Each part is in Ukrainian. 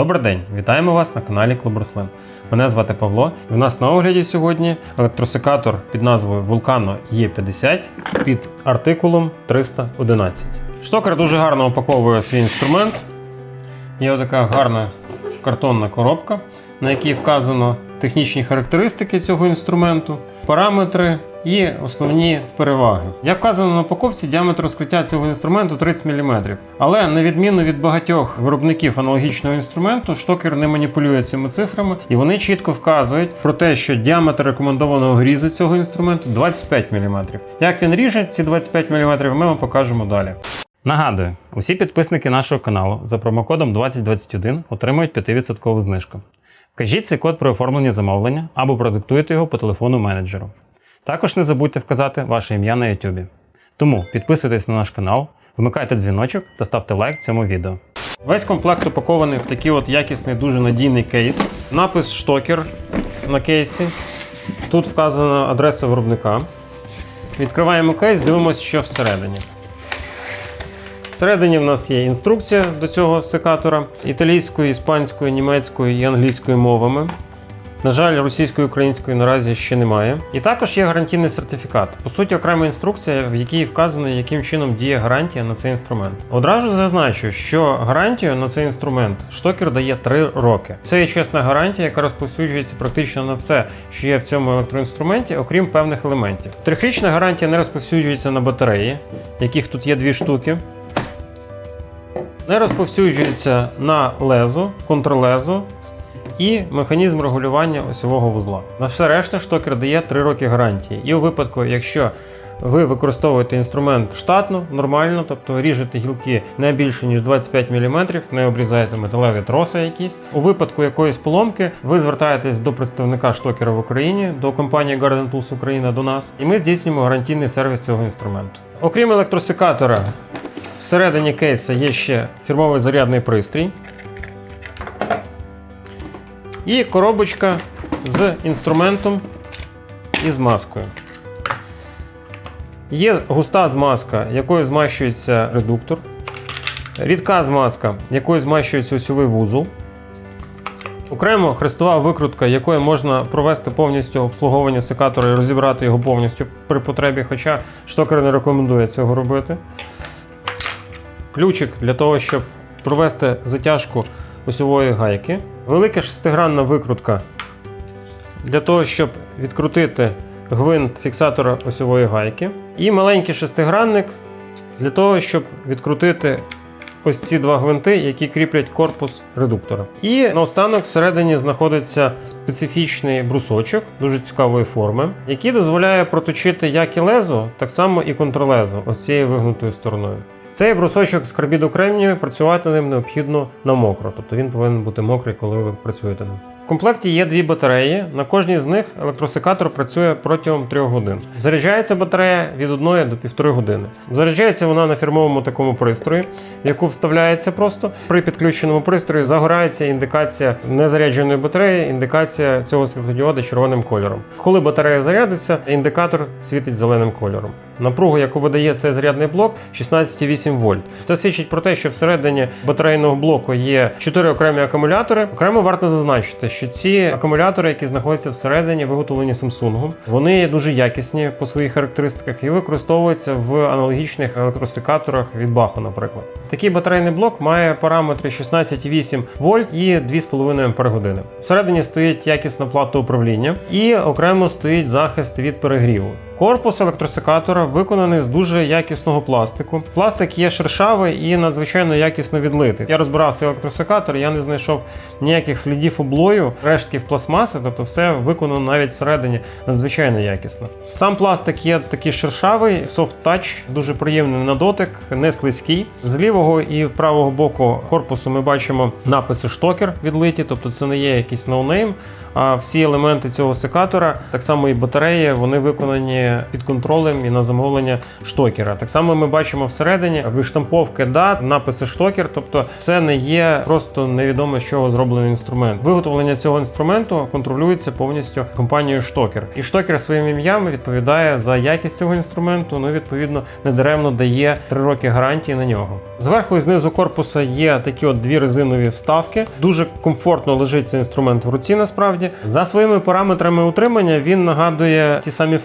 Добрий день, вітаємо вас на каналі Клуб Рослин. Мене звати Павло. І в нас на огляді сьогодні електросекатор під назвою Vulcano E50 під артикулом 311. Штокер дуже гарно упаковує свій інструмент. Є така гарна картонна коробка, на якій вказано технічні характеристики цього інструменту, параметри і основні переваги. Як вказано на упаковці, діаметр розкриття цього інструменту 30 мм. Але на відміну від багатьох виробників аналогічного інструменту, штокер не маніпулює цими цифрами, і вони чітко вказують про те, що діаметр рекомендованого грізу цього інструменту 25 мм. Як він ріже ці 25 мм, ми вам покажемо далі. Нагадую, усі підписники нашого каналу за промокодом 2021 отримують 5% знижку. Вкажіть цей код при оформленні замовлення або продиктуйте його по телефону менеджеру. Також не забудьте вказати ваше ім'я на YouTube. Тому підписуйтесь на наш канал, вмикайте дзвіночок та ставте лайк цьому відео. Весь комплект упакований в такий от якісний, дуже надійний кейс. Напис штокер на кейсі. Тут вказана адреса виробника. Відкриваємо кейс, дивимося, що всередині. Всередині в нас є інструкція до цього секатора італійською, іспанською, німецькою і англійською мовами. На жаль, російської української наразі ще немає. І також є гарантійний сертифікат. По суті, окрема інструкція, в якій вказано, яким чином діє гарантія на цей інструмент. Одразу зазначу, що гарантію на цей інструмент штокер дає 3 роки. Це є чесна гарантія, яка розповсюджується практично на все, що є в цьому електроінструменті, окрім певних елементів. Трьохрічна гарантія не розповсюджується на батареї, яких тут є дві штуки. Не розповсюджується на лезо, контрлезо і механізм регулювання осьового вузла. На все решта штокер дає 3 роки гарантії. І у випадку, якщо ви використовуєте інструмент штатно, нормально, тобто ріжете гілки не більше ніж 25 мм, не обрізаєте металеві троси якісь. У випадку якоїсь поломки ви звертаєтесь до представника штокера в Україні, до компанії Garden Tools Україна до нас, і ми здійснюємо гарантійний сервіс цього інструменту. Окрім електросекатора, всередині кейса є ще фірмовий зарядний пристрій. І коробочка з інструментом і з маскою. Є густа змазка, якою змащується редуктор. Рідка змазка, якою змащується осьовий вузол. Окремо хрестова викрутка, якою можна провести повністю обслуговування секатора і розібрати його повністю при потребі, хоча штокер не рекомендує цього робити. Ключик для того, щоб провести затяжку осьової гайки. Велика шестигранна викрутка для того, щоб відкрутити гвинт фіксатора осьової гайки. І маленький шестигранник для того, щоб відкрутити ось ці два гвинти, які кріплять корпус редуктора. І наостанок всередині знаходиться специфічний брусочок дуже цікавої форми, який дозволяє проточити як і лезо, так само і контрлезо ось цією вигнутою стороною. Цей брусочок з карбіду кремнію працювати ним необхідно на мокро, тобто він повинен бути мокрий, коли ви працюєте ним. Комплекті є дві батареї. На кожній з них електросекатор працює протягом 3 годин. Заряджається батарея від 1 до 1,5 години. Заряджається вона на фірмовому такому пристрої, в яку вставляється просто. При підключеному пристрої загорається індикація незарядженої батареї, індикація цього світлодіода червоним кольором. Коли батарея зарядиться, індикатор світить зеленим кольором. Напругу, яку видає цей зарядний блок, 16,8 вольт. Це свідчить про те, що всередині батарейного блоку є 4 окремі акумулятори. Окремо варто зазначити, що ці акумулятори, які знаходяться всередині, виготовлені Samsung, вони є дуже якісні по своїх характеристиках і використовуються в аналогічних електросекаторах від Баху, наприклад. Такий батарейний блок має параметри 16,8 вольт і 2,5 Ампер-години. Всередині стоїть якісна плата управління і окремо стоїть захист від перегріву. Корпус електросекатора виконаний з дуже якісного пластику. Пластик є шершавий і надзвичайно якісно відлитий. Я розбирав цей електросекатор, я не знайшов ніяких слідів облою, рештків пластмаси, тобто все виконано навіть всередині надзвичайно якісно. Сам пластик є такий шершавий, touch, дуже приємний на дотик, не слизький. З лівого і правого боку корпусу ми бачимо написи штокер відлиті, тобто це не є якийсь ноунейм. А всі елементи цього секатора, так само і батареї, вони виконані під контролем і на замовлення штокера. Так само ми бачимо всередині виштамповки дат, написи штокер, тобто це не є просто невідомо з чого зроблений інструмент. Виготовлення цього інструменту контролюється повністю компанією Штокер. І Штокер своїм ім'ям відповідає за якість цього інструменту. Ну відповідно недаремно дає 3 роки гарантії на нього. Зверху і знизу корпуса є такі от дві резинові вставки. Дуже комфортно лежить цей інструмент в руці. Насправді за своїми параметрами утримання він нагадує ті самі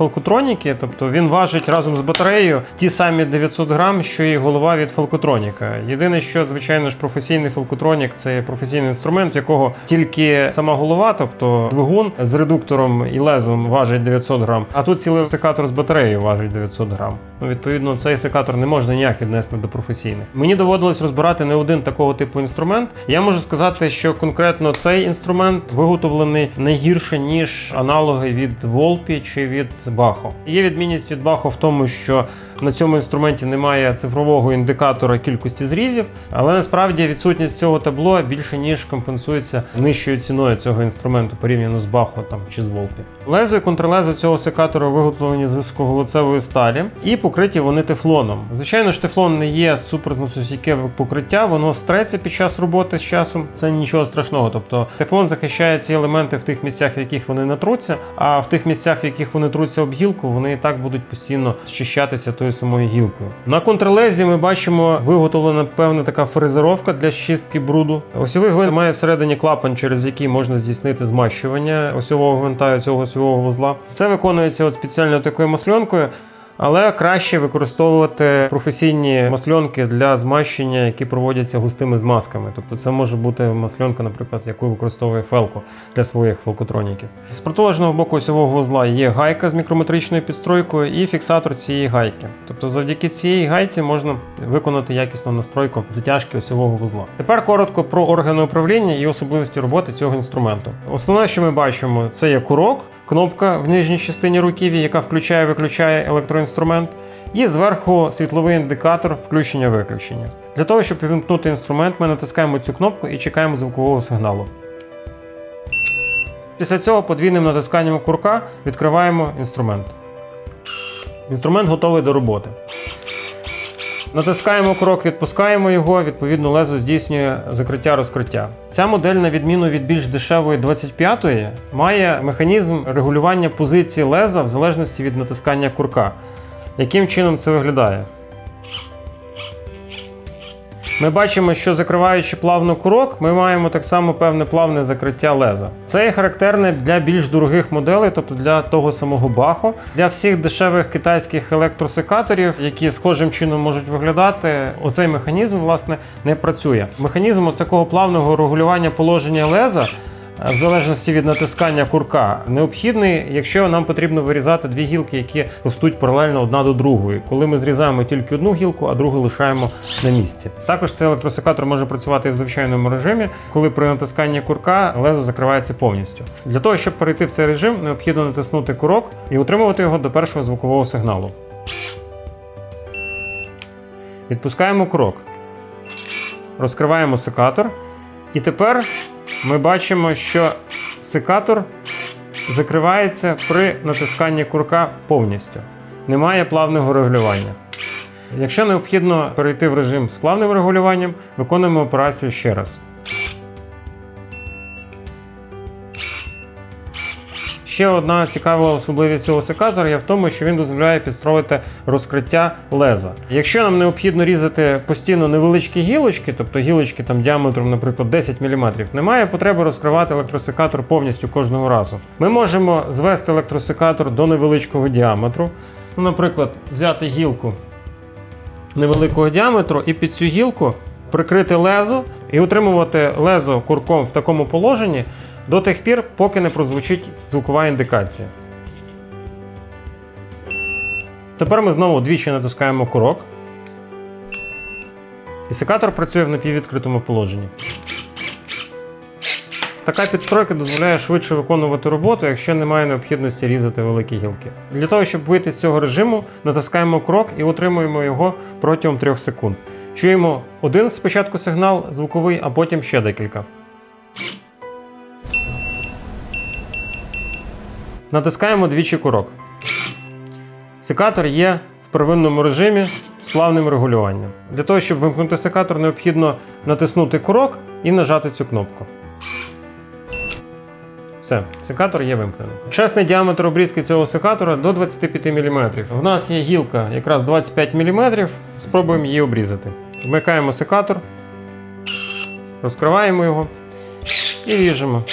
фалкотроніки, тобто він важить разом з батареєю ті самі 900 грам, що і голова від фалкотроніка. Єдине, що звичайно ж професійний фалкотронік це професійний інструмент, якого тільки сама голова, тобто двигун з редуктором і лезом важить 900 грам. А тут цілий секатор з батареєю важить 900 грам. Ну, відповідно, цей секатор не можна ніяк віднести до професійних. Мені доводилось розбирати не один такого типу інструмент. Я можу сказати, що конкретно цей інструмент виготовлений не гірше ніж аналоги від Волпі чи від Бахо. Є відмінність від баху в тому, що на цьому інструменті немає цифрового індикатора кількості зрізів, але насправді відсутність цього табло більше ніж компенсується нижчою ціною цього інструменту порівняно з Бахо там чи з Волпі. Лезо і контрлезо цього секатора виготовлені з високоголоцевої сталі і покриті вони тефлоном. Звичайно ж, тефлон не є суперзносостійке покриття, воно стреться під час роботи з часом. Це нічого страшного. Тобто тефлон захищає ці елементи в тих місцях, в яких вони натруться, а в тих місцях, в яких вони труться об гілку, вони і так будуть постійно щищатися тою самою гілкою. На контрлезі ми бачимо виготовлена певна така фрезеровка для чистки бруду. Осьовий гвинт має всередині клапан, через який можна здійснити змащування осьового гвинта і цього осьового вузла. Це виконується от спеціально такою масльонкою. Але краще використовувати професійні масльонки для змащення, які проводяться густими змазками. Тобто це може бути масльонка, наприклад, яку використовує Фелко для своїх фелкотроніків. З протилежного боку осьового вузла є гайка з мікрометричною підстройкою і фіксатор цієї гайки. Тобто, завдяки цієї гайці можна виконати якісну настройку затяжки осьового вузла. Тепер коротко про органи управління і особливості роботи цього інструменту. Основне, що ми бачимо, це є курок кнопка в нижній частині руків'я, яка включає-виключає електроінструмент, і зверху світловий індикатор включення-виключення. Для того, щоб вимкнути інструмент, ми натискаємо цю кнопку і чекаємо звукового сигналу. Після цього подвійним натисканням курка відкриваємо інструмент. Інструмент готовий до роботи. Натискаємо крок, відпускаємо його, відповідно, лезо здійснює закриття-розкриття. Ця модель, на відміну від більш дешевої 25-ї, має механізм регулювання позиції леза в залежності від натискання курка. Яким чином це виглядає? Ми бачимо, що закриваючи плавно курок, ми маємо так само певне плавне закриття леза. Це є характерне для більш дорогих моделей, тобто для того самого Бахо, для всіх дешевих китайських електросекаторів, які схожим чином можуть виглядати. Оцей механізм власне не працює. Механізм такого плавного регулювання положення леза. В залежності від натискання курка необхідний, якщо нам потрібно вирізати дві гілки, які ростуть паралельно одна до другої. Коли ми зрізаємо тільки одну гілку, а другу лишаємо на місці. Також цей електросекатор може працювати і в звичайному режимі, коли при натисканні курка лезо закривається повністю. Для того, щоб перейти в цей режим, необхідно натиснути курок і утримувати його до першого звукового сигналу. Відпускаємо курок. Розкриваємо секатор. І тепер ми бачимо, що секатор закривається при натисканні курка повністю. Немає плавного регулювання. Якщо необхідно перейти в режим з плавним регулюванням, виконуємо операцію ще раз. Ще одна цікава особливість цього секатора є в тому, що він дозволяє підстроїти розкриття леза. Якщо нам необхідно різати постійно невеличкі гілочки, тобто гілочки там діаметром, наприклад, 10 мм, немає потреби розкривати електросекатор повністю кожного разу. Ми можемо звести електросекатор до невеличкого діаметру. Ну, Наприклад, взяти гілку невеликого діаметру і під цю гілку прикрити лезо і утримувати лезо курком в такому положенні до тих пір, поки не прозвучить звукова індикація. Тепер ми знову двічі натискаємо курок. І секатор працює в напіввідкритому положенні. Така підстройка дозволяє швидше виконувати роботу, якщо немає необхідності різати великі гілки. Для того, щоб вийти з цього режиму, натискаємо крок і утримуємо його протягом 3 секунд. Чуємо один спочатку сигнал звуковий, а потім ще декілька. Натискаємо двічі курок. Секатор є в первинному режимі з плавним регулюванням. Для того, щоб вимкнути секатор, необхідно натиснути курок і нажати цю кнопку. Все, секатор є вимкнений. Чесний діаметр обрізки цього секатора до 25 мм. У нас є гілка якраз 25 мм. Спробуємо її обрізати. Вмикаємо секатор, розкриваємо його і ріжемо.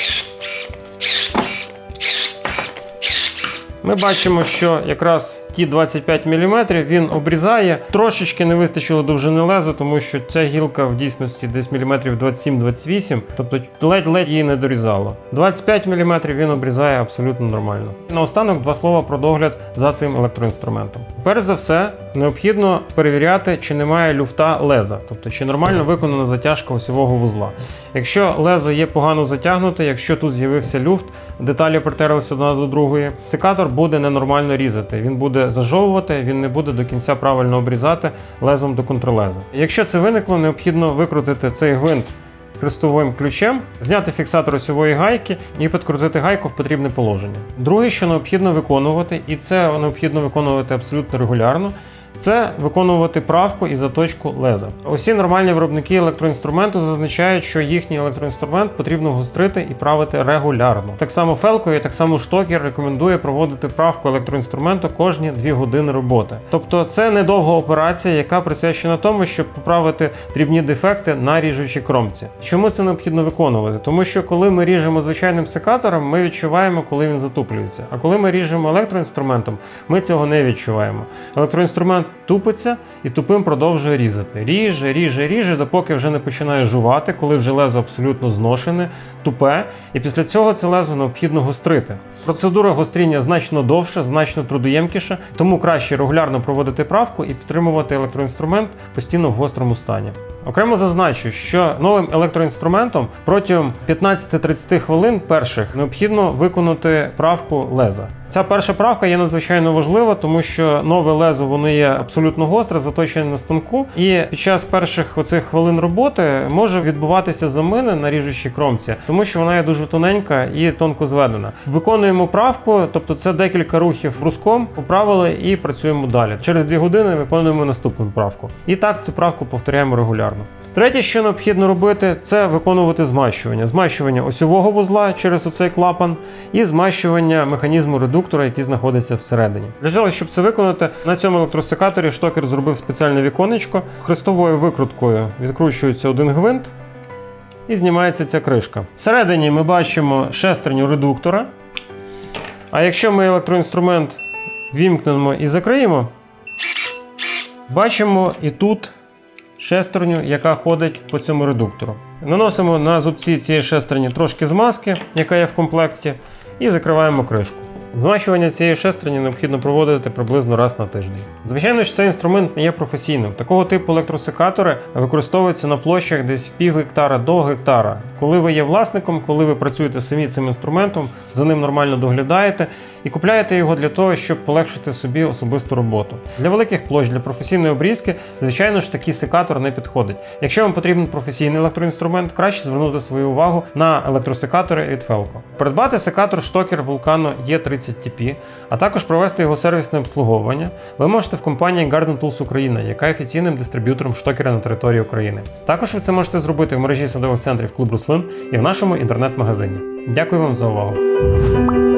Ми бачимо, що якраз ті 25 мм він обрізає. Трошечки не вистачило довжини лезу, тому що ця гілка в дійсності десь міліметрів 27-28, тобто ледь-ледь її не дорізало. 25 мм він обрізає абсолютно нормально. Наостанок два слова про догляд за цим електроінструментом. Перш за все, необхідно перевіряти, чи немає люфта леза, тобто чи нормально виконана затяжка осьового вузла. Якщо лезо є погано затягнуте, якщо тут з'явився люфт, деталі притерлися одна до другої, секатор буде ненормально різати. Він буде зажовувати, він не буде до кінця правильно обрізати лезом до контрлеза. Якщо це виникло, необхідно викрутити цей гвинт хрестовим ключем, зняти фіксатор осьової гайки і підкрутити гайку в потрібне положення. Друге, що необхідно виконувати, і це необхідно виконувати абсолютно регулярно. Це виконувати правку і заточку леза. Усі нормальні виробники електроінструменту зазначають, що їхній електроінструмент потрібно гострити і правити регулярно. Так само Фелко і так само Штокер рекомендує проводити правку електроінструменту кожні 2 години роботи. Тобто це недовга операція, яка присвячена тому, щоб поправити дрібні дефекти на ріжучій кромці. Чому це необхідно виконувати? Тому що коли ми ріжемо звичайним секатором, ми відчуваємо, коли він затуплюється. А коли ми ріжемо електроінструментом, ми цього не відчуваємо. Електроінструмент тупиться і тупим продовжує різати. Ріже, ріже, ріже, допоки вже не починає жувати, коли вже лезо абсолютно зношене, тупе, і після цього це лезо необхідно гострити. Процедура гостріння значно довша, значно трудоємкіша, тому краще регулярно проводити правку і підтримувати електроінструмент постійно в гострому стані. Окремо зазначу, що новим електроінструментом протягом 15-30 хвилин перших необхідно виконати правку леза. Ця перша правка є надзвичайно важлива, тому що нове лезо воно є абсолютно гостре, заточене на станку, і під час перших оцих хвилин роботи може відбуватися замини на ріжучій кромці, тому що вона є дуже тоненька і тонко зведена. Виконуємо правку, тобто це декілька рухів бруском, поправили і працюємо далі. Через 2 години виконуємо наступну правку. І так цю правку повторяємо регулярно. Третє, що необхідно робити, це виконувати змащування. Змащування осьового вузла через оцей клапан і змащування механізму редуктора, який знаходиться всередині. Для того, щоб це виконати, на цьому електросекаторі штокер зробив спеціальне віконечко. Хрестовою викруткою відкручується один гвинт і знімається ця кришка. Всередині ми бачимо шестерню редуктора. А якщо ми електроінструмент вімкнемо і закриємо, бачимо і тут шестерню, яка ходить по цьому редуктору. Наносимо на зубці цієї шестерні трошки змазки, яка є в комплекті, і закриваємо кришку. Змащування цієї шестерні необхідно проводити приблизно раз на тиждень. Звичайно ж, цей інструмент не є професійним. Такого типу електросекатори використовуються на площах десь в пів гектара до гектара. Коли ви є власником, коли ви працюєте самі цим інструментом, за ним нормально доглядаєте і купляєте його для того, щоб полегшити собі особисту роботу. Для великих площ, для професійної обрізки, звичайно ж, такий секатор не підходить. Якщо вам потрібен професійний електроінструмент, краще звернути свою увагу на електросекатори від Felco. Придбати секатор штокер Vulcano E30 TP, а також провести його сервісне обслуговування, ви можете в компанії Garden Tools Україна, яка є офіційним дистриб'ютором штокера на території України. Також ви це можете зробити в мережі садових центрів Клуб Руслин і в нашому інтернет-магазині. Дякую вам за увагу!